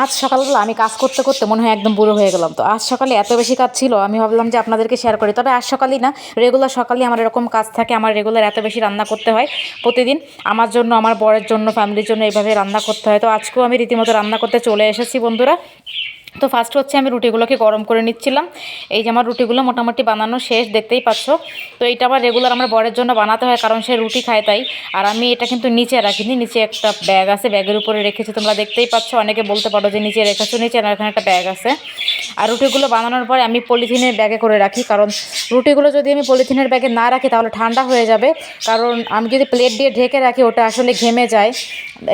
আজ সকালবেলা আমি কাজ করতে করতে মনে হয় একদম বুড়ো হয়ে গেলাম তো। আজ সকালে এত বেশি কাজ ছিল, আমি ভাবলাম যে আপনাদেরকে শেয়ার করি। তবে আজ সকালেই না রেগুলার সকালে আমার এরকম কাজ থাকে, আমার রেগুলার এত বেশি রান্না করতে হয় প্রতিদিন। আমার জন্য, আমার বরের জন্য ফ্যামিলির জন্য এইভাবে রান্না করতে হয়। তো আজকেও আমি রীতিমতো রান্না করতে চলে এসেছি বন্ধুরা। তো ফার্স্ট হচ্ছে আমি রুটিগুলোকে গরম করে নিচ্ছিলাম। এই যে আমার রুটিগুলো মোটামুটি বানানো শেষ, দেখতেই পাচ্ছ। তো এটা আবার রেগুলার আমার বরের জন্য বানাতে হয়, কারণ সে রুটি খায় তাই। আর আমি এটা কিন্তু নিচে রাখিনি, নিচে একটা ব্যাগ আছে ব্যাগের উপরে রেখেছি। তোমরা দেখতেই পাচ্ছ, অনেকে বলতে পারো যে নিচে রেখেছো, নিচে আর এখানে একটা ব্যাগ আছে। আর রুটিগুলো বানানোর পরে আমি পলিথিনের ব্যাগে করে রাখি, কারণ রুটিগুলো যদি আমি পলিথিনের ব্যাগে না রাখি, তাহলে ঠান্ডা হয়ে যাবে। কারণ আমি যদি প্লেট দিয়ে ঢেকে রাখি, ওটা আসলে ঘেমে যায়।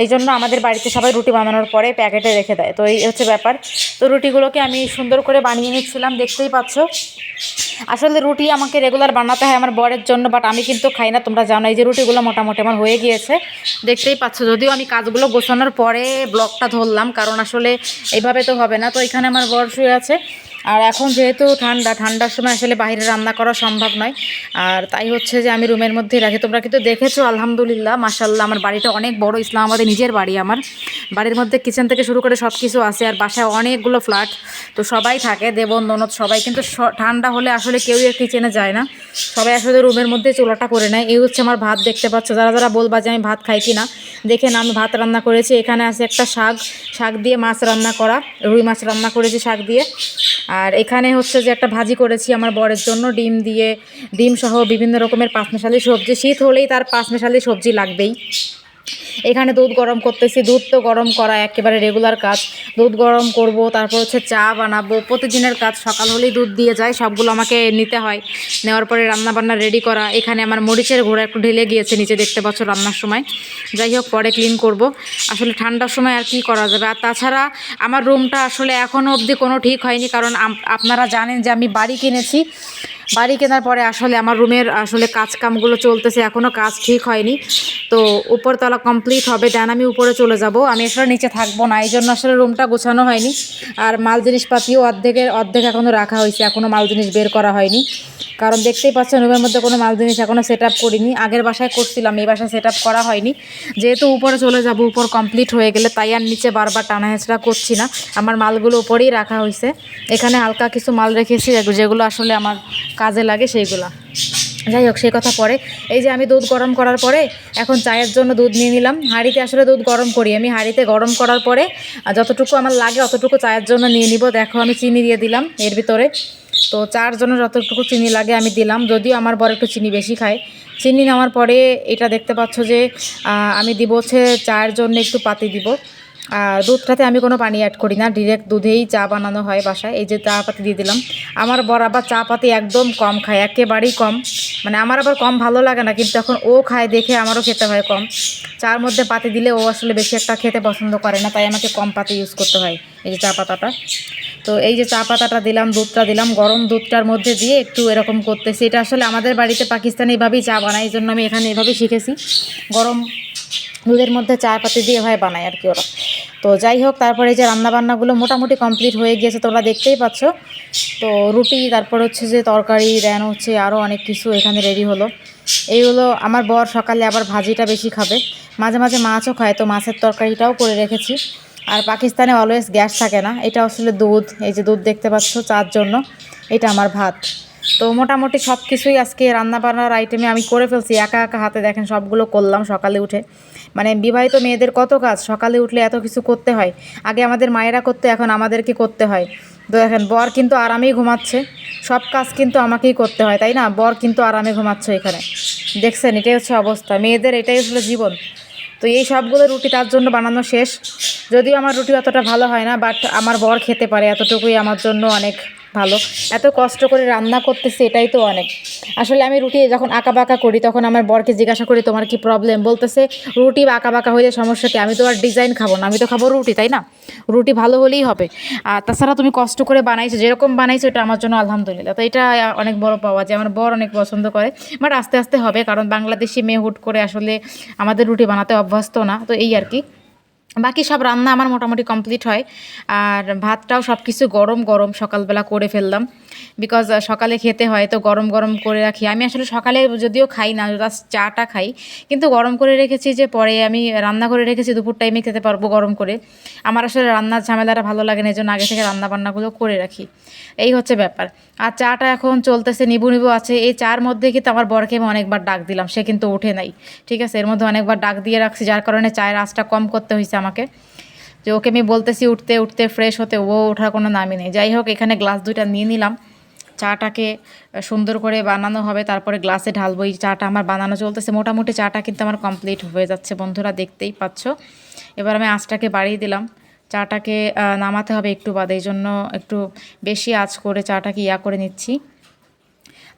এই জন্য আমাদের বাড়িতে সবাই রুটি বানানোর পরে প্যাকেটে রেখে দেয়। তো এই হচ্ছে ব্যাপার। তো রুটিগুলোকে আমি সুন্দর করে বানিয়ে নিচ্ছিলাম, দেখতেই পাচ্ছ। আসলে রুটি আমাকে রেগুলার বানাতে হয় আমার বরের জন্য বাট আমি কিন্তু খাই না, তোমরা জানো এই যে রুটিগুলো মোটামুটি আমার হয়ে গিয়েছে। দেখতেই পাচ্ছ, যদিও আমি কাজগুলো গোছানোর পরে ব্লকটা ধরলাম, কারণ আসলে এইভাবে তো হবে না। তো এখানে আমার বর শুয়ে আছে। আর এখন যেহেতু ঠান্ডা, ঠান্ডার সময় আসলে বাইরে রান্না করা সম্ভব নয়। আর তাই হচ্ছে যে আমি রুমের মধ্যেই রাখি। তোমরা কিন্তু দেখেছ, আলহামদুলিল্লাহ মাসাল্লাহ আমার বাড়িটা অনেক বড়, ইসলামাবাদে নিজের বাড়ি আমার। বাড়ির মধ্যে কিচেন থেকে শুরু করে সব কিছু আছে, আর বাসায় অনেকগুলো ফ্ল্যাট। তো সবাই থাকে, দেবন, ননদ, সবাই। কিন্তু ঠান্ডা হলে আসলে কেউই কিচেনে যায় না। সবাই আসলে রুমের মধ্যে চুলাটা করে নেয়। এই হচ্ছে আমার ভাত, দেখতে পাচ্ছ? যারা যারা বলবা যে আমি ভাত খাই কি না দেখে না আমি ভাত রান্না করেছি। এখানে আছে একটা শাক। শাক দিয়ে মাছ রান্না করা, রুই মাছ রান্না করেছি শাক দিয়ে। আর এখানে হচ্ছে যে একটা ভাজি করেছি আমার বরের জন্য, ডিম দিয়ে, ডিম সহ বিভিন্ন রকমের পাঁচমেশালি সবজি। শীত হলেই তার পাঁচমেশালি সবজি লাগবেই। এখানে দুধ গরম করতেছি, দুধ তো গরম করা একেবারে রেগুলার কাজ। দুধ গরম করব, তারপর হচ্ছে চা বানাবো। প্রতিদিনের কাজ, সকাল হলেই দুধ দিয়ে যায়, সবগুলো আমাকে নিতে হয়। নেওয়ার পরে রান্না বান্না রেডি করা। এখানে আমার মরিচের ঘোড়া একটু ঢেলে গিয়েছে নিচে, দেখতে পাচ্ছ রান্নার সময়। যাই হোক, পরে ক্লিন করব। আসলে ঠান্ডার সময় আর কি করা যাবে? আর তাছাড়া আমার রুমটা আসলে এখনও অবধি কোনো ঠিক হয়নি, কারণ আপনারা জানেন যে আমি বাড়ি কিনেছি। বাড়ি কেনার পরে আসলে আমার রুমের আসলে কাজ কামগুলো চলতেছে এখনও কাজ ঠিক হয়নি। তো উপরতলা কমপ্লিট হবে, দেন আমি উপরে চলে যাব। আমি আসলে নিচে থাকব না, এই জন্য আসলে রুমটা গোছানো হয়নি। আর মাল জিনিসপাতিও অর্ধেকের, অর্ধেক এখনও রাখা হয়েছে এখনও মাল জিনিস বের করা হয়নি। কারণ দেখতেই পাচ্ছেন রুমের মধ্যে কোনো মাল জিনিস এখনও সেট আপ করিনি। আগের বাসায় করছিলাম, এই বাসায় সেট আপ করা হয়নি। যেহেতু উপরে চলে যাব, উপর কমপ্লিট হয়ে গেলে তাই আর নিচে বারবার টানা হেঁচড়া করছি না। আমার মালগুলো উপরেই রাখা হয়েছে। এখানে হালকা কিছু মাল রেখেছি, যেগুলো আসলে আমার কাজে লাগে সেইগুলা। যাই হোক, সেই কথা পরে। এই যে আমি দুধ গরম করার পরে, এখন চায়ের জন্য দুধ নিয়ে নিলাম। হাঁড়িতে আসলে দুধ গরম করি। আমি হাঁড়িতে গরম করার পরে যতটুকু আমার লাগে অতটুকু চায়ের জন্য নিয়ে নিব। দেখো, আমি চিনি দিয়ে দিলাম এর ভিতরে। তো চার জন্য যতটুকু চিনি লাগে আমি দিলাম। যদিও আমার বর একটু চিনি বেশি খায়। চিনি নেওয়ার পরে এটা দেখতে পাচ্ছ যে আমি দিব হচ্ছে চায়ের জন্য একটু পাতি দিব। আর দুধটাতে আমি কোনো পানি অ্যাড করি না ডিরেক্ট দুধেই চা বানানো হয় বাসায়। এই যে চা পাতি দিয়ে দিলাম। আমার বর আবার চা পাতি একদম কম খায়, একেবারেই কম। মানে আমার আবার কম ভালো লাগে না, কিন্তু এখন ও খায় দেখে আমারও খেতে হয় কম। চার মধ্যে পাতি দিলে ও আসলে বেশি একটা খেতে পছন্দ করে না, তাই আমাকে কম পাতি ইউজ করতে হয় এই যে চা পাতাটা। তো এই যে চা পাতাটা দিলাম, দুধটা দিলাম, গরম দুধটার মধ্যে দিয়ে একটু এরকম করতেছি। এটা আসলে আমাদের বাড়িতে পাকিস্তানি এভাবেই চা বানায়, এই জন্য আমি এখানে এভাবেই শিখেছি। গরম দুধের মধ্যে চা পাতি দিয়ে এভাবে বানায় আর কি ওরা। তো যাই হোক, তারপরে যে রান্নাবান্নাগুলো মোটামুটি কমপ্লিট হয়ে গিয়েছে, তোমরা দেখতেই পাচ্ছ। তো রুটি, তারপর হচ্ছে যে তরকারি দেন হচ্ছে আরও অনেক কিছু এখানে রেডি হলো। এই হলো আমার বর সকালে আবার ভাজিটা বেশি খাবে। মাঝে মাঝে মাছও খায়, তো মাছের তরকারিটাও করে রেখেছি। আর পাকিস্তানে অলওয়েজ গ্যাস থাকে না, এটা আসলে দুধ, এই যে দুধ দেখতে পাচ্ছ চার জন্য, এটা আমার ভাত। তো মোটামুটি সব কিছুই আজকে রান্না বান্নার আইটেমে আমি করে ফেলছি, একা একা হাতে দেখেন সবগুলো করলাম সকালে উঠে। মানে বিবাহিত মেয়েদের কত কাজ? সকালে উঠলে এত কিছু করতে হয়। আগে আমাদের মায়েরা করতে, এখন আমাদেরকে করতে হয়। তো দেখেন, বর কিন্তু আরামেই ঘুমাচ্ছে। সব কাজ কিন্তু আমাকেই করতে হয়, তাই না? বর কিন্তু আরামে ঘুমাচ্ছে এখানে। দেখছেন, এটাই হচ্ছে অবস্থা। মেয়েদের এটাই হচ্ছে জীবন। তো এই সবগুলো রুটি তার জন্য বানানো শেষ। যদিও আমার রুটি অতটা ভালো হয় না বাট আমার বর খেতে পারে, এতটুকুই আমার জন্য অনেক ভালো। এত কষ্ট করে রান্না করতেছি এটাই তো অনেক। আসলে আমি রুটি যখন আঁকা বাঁকা করি তখন আমার বরকে জিজ্ঞাসা করি তোমার কি প্রবলেম বলতেছে রুটি আঁকা বাঁকা হইলে সমস্যা কি? আমি তো আর ডিজাইন খাব না আমি তো খাব রুটি তাই না? রুটি ভালো হলেই হবে। আর তাছাড়া তুমি কষ্ট করে বানাইছো যেরকম বানাইছো এটা আমার জন্য আলহামদুলিল্লাহ। তো এটা অনেক বড় পাওয়া যায় আমার বর অনেক পছন্দ করে। বাট আস্তে আস্তে হবে কারণ বাংলাদেশি মেয়ে হুট করে আসলে আমাদের রুটি বানাতে অভ্যস্ত না। তো এই আর কি। বাকি সব রান্না আমার মোটামুটি কমপ্লিট হয়। আর ভাতটাও সব কিছু গরম গরম সকালবেলা করে ফেললাম। বিকজ সকালে খেতে হয়, তো গরম গরম করে রাখি। আমি আসলে সকালে যদিও খাই না জাস্ট চাটা খাই, কিন্তু গরম করে রেখেছি যে পরে আমি রান্না করে রেখেছি, দুপুর টাইমে খেতে পারব গরম করে। আমার আসলে রান্নার ঝামেলাটা ভালো লাগে না এই জন্য আগে থেকে রান্না বান্নাগুলো করে রাখি। এই হচ্ছে ব্যাপার। আর চাটা এখন চলতেছে, নিবু নিবু আছে। এই চার মধ্যে কিন্তু আমার বরকে আমি অনেকবার ডাক দিলাম, সে কিন্তু ওঠে নাই। ঠিক আছে? এর মধ্যে অনেকবার ডাক দিয়ে রাখছি, যার কারণে চায়ের আঁচটা কম করতে হয়েছে আমাকে। যে ওকে আমি বলতেছি উঠতে উঠতে ফ্রেশ হতে, ও ওঠার কোনো নামই নেই। যাই হোক, এখানে গ্লাস দুইটা নিয়ে নিলাম। চাটাকে সুন্দর করে বানানো হবে। তারপরে গ্লাসে ঢালবো। এই চাটা আমার বানানো চলতেছে। মোটামুটি চাটা কিন্তু আমার কমপ্লিট হয়ে যাচ্ছে, বন্ধুরা দেখতেই পাচ্ছ। এবার আমি আঁচটাকে বাড়িয়ে দিলাম। চাটাকে নামাতে হবে একটু বাদে। এই জন্য একটু বেশি আঁচ করে চাটাকে ইয়া করে নিচ্ছি।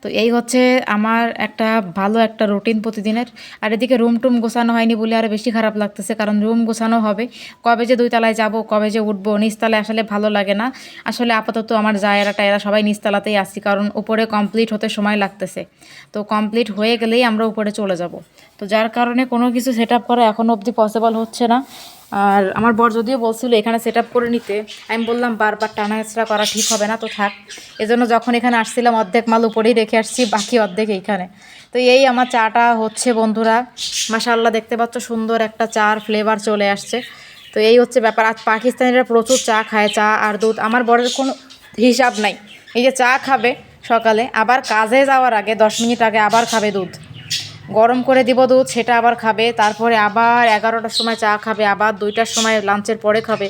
তো এই হচ্ছে আমার একটা ভালো একটা রুটিন প্রতিদিনের। আর এদিকে রুম টুম গোছানো হয়নি বলে আরও বেশি খারাপ লাগতেছে, কারণ রুম গোছানো হবে। কবে যে দুই তলায় যাব, কবে যে উঠবো, নিচতলায় আসলে ভালো লাগে না। আসলে আপাতত আমার জায়েরা টায়েরা সবাই নিচতলাতেই আসছি কারণ উপরে কমপ্লিট হতে সময় লাগতেছে। তো কমপ্লিট হয়ে গেলেই আমরা উপরে চলে যাব। তো যার কারণে কোনো কিছু সেট করা এখনও অবধি পসিবল হচ্ছে না। আর আমার বর যদিও বলছিল এখানে সেট করে নিতে, আমি বললাম, বারবার টানা করা ঠিক হবে না, তো থাক। এজন্য যখন এখানে আসছিলাম, অর্ধেক মাল উপরেই রেখে আসছি, বাকি অর্ধেক এইখানে। তো এই আমার চাটা হচ্ছে, বন্ধুরা, মাশাআল্লাহ, দেখতে পাচ্ছ সুন্দর একটা চার ফ্লেভার চলে আসছে। তো এই হচ্ছে ব্যাপার। আজ পাকিস্তানিরা প্রচুর চা খায়, চা আর দুধ। আমার বরের কোনো হিসাব নাই। এই যে চা খাবে সকালে, আবার কাজে যাওয়ার আগে, দশ মিনিট আগে আবার খাবে দুধ। গরম করে দিব দুধ, সেটা আবার খাবে। তারপরে আবার এগারোটার সময় চা খাবে, আবার দুইটার সময় লাঞ্চের পরে খাবে।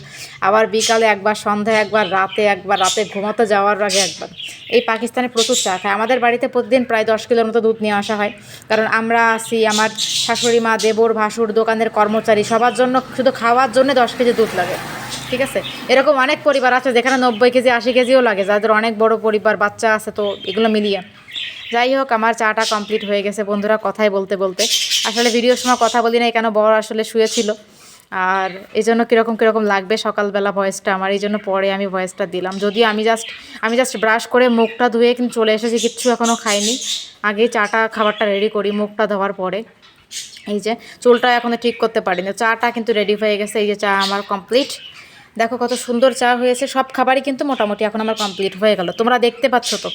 আবার বিকালে একবার, সন্ধ্যায় একবার, রাতে একবার, রাতে ঘুমাতে যাওয়ার আগে একবার। এই পাকিস্তানে প্রচুর চা খায়। আমাদের বাড়িতে প্রতিদিন প্রায় দশ কিলোর মতো দুধ নিয়ে আসা হয়। কারণ আমরা আসি আমার শাশুড়ি মা, দেবর, ভাসুর, দোকানের কর্মচারী, সবার জন্য, শুধু খাওয়ার জন্য দশ কেজি দুধ লাগে। ঠিক আছে? এরকম অনেক পরিবার আছে যেখানে নব্বই কেজি, আশি কেজিও লাগে, যাদের অনেক বড় পরিবার, বাচ্চা আছে, তো এগুলো মিলিয়ে। যাই হোক, আমার চাটা কমপ্লিট হয়ে গেছে। বন্ধুরা, কথাই বলতে বলতে। আসলে ভিডিওর সময় কথা বলি নাই কেন বড় আসলে শুয়েছিল আর এই জন্য কীরকম কীরকম লাগবে সকালবেলা ভয়েসটা আমার এই জন্য পরে আমি ভয়েসটা দিলাম। যদি আমি জাস্ট আমি জাস্ট ব্রাশ করে মুখটা ধুয়ে কিন্তু চলে এসেছি, কিচ্ছু এখনও খাইনি। আগে চাটা, খাবারটা রেডি করি মুখটা ধোয়ার পরে। এই যে, চুলটা এখনও ঠিক করতে পারিনি। চাটা কিন্তু রেডি হয়ে গেছে, এই যে চা আমার কমপ্লিট দেখো কত সুন্দর চা হয়েছে, সব খাবারই কিন্তু মোটামুটি এখন আমার কমপ্লিট হয়ে গেল। তোমরা দেখতে পাচ্ছ তো,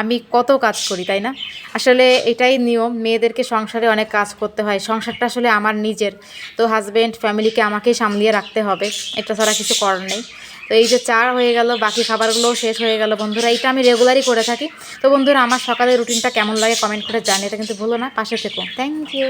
আমি কত কাজ করি, তাই না? আসলে এটাই নিয়ম, মেয়েদেরকে সংসারে অনেক কাজ করতে হয়। সংসারটা আসলে আমার নিজের। তো হাজব্যান্ড ফ্যামিলিকে আমাকেই সামলিয়ে রাখতে হবে, এটা ছাড়া কিছু করার নেই। তো এই যে চা হয়ে গেল, বাকি খাবারগুলোও শেষ হয়ে গেল বন্ধুরা এইটা আমি রেগুলারই করে থাকি। তো বন্ধুরা, আমার সকালের রুটিনটা কেমন লাগে কমেন্ট করে জানি এটা কিন্তু ভুলো না, পাশে থেকো। Thank you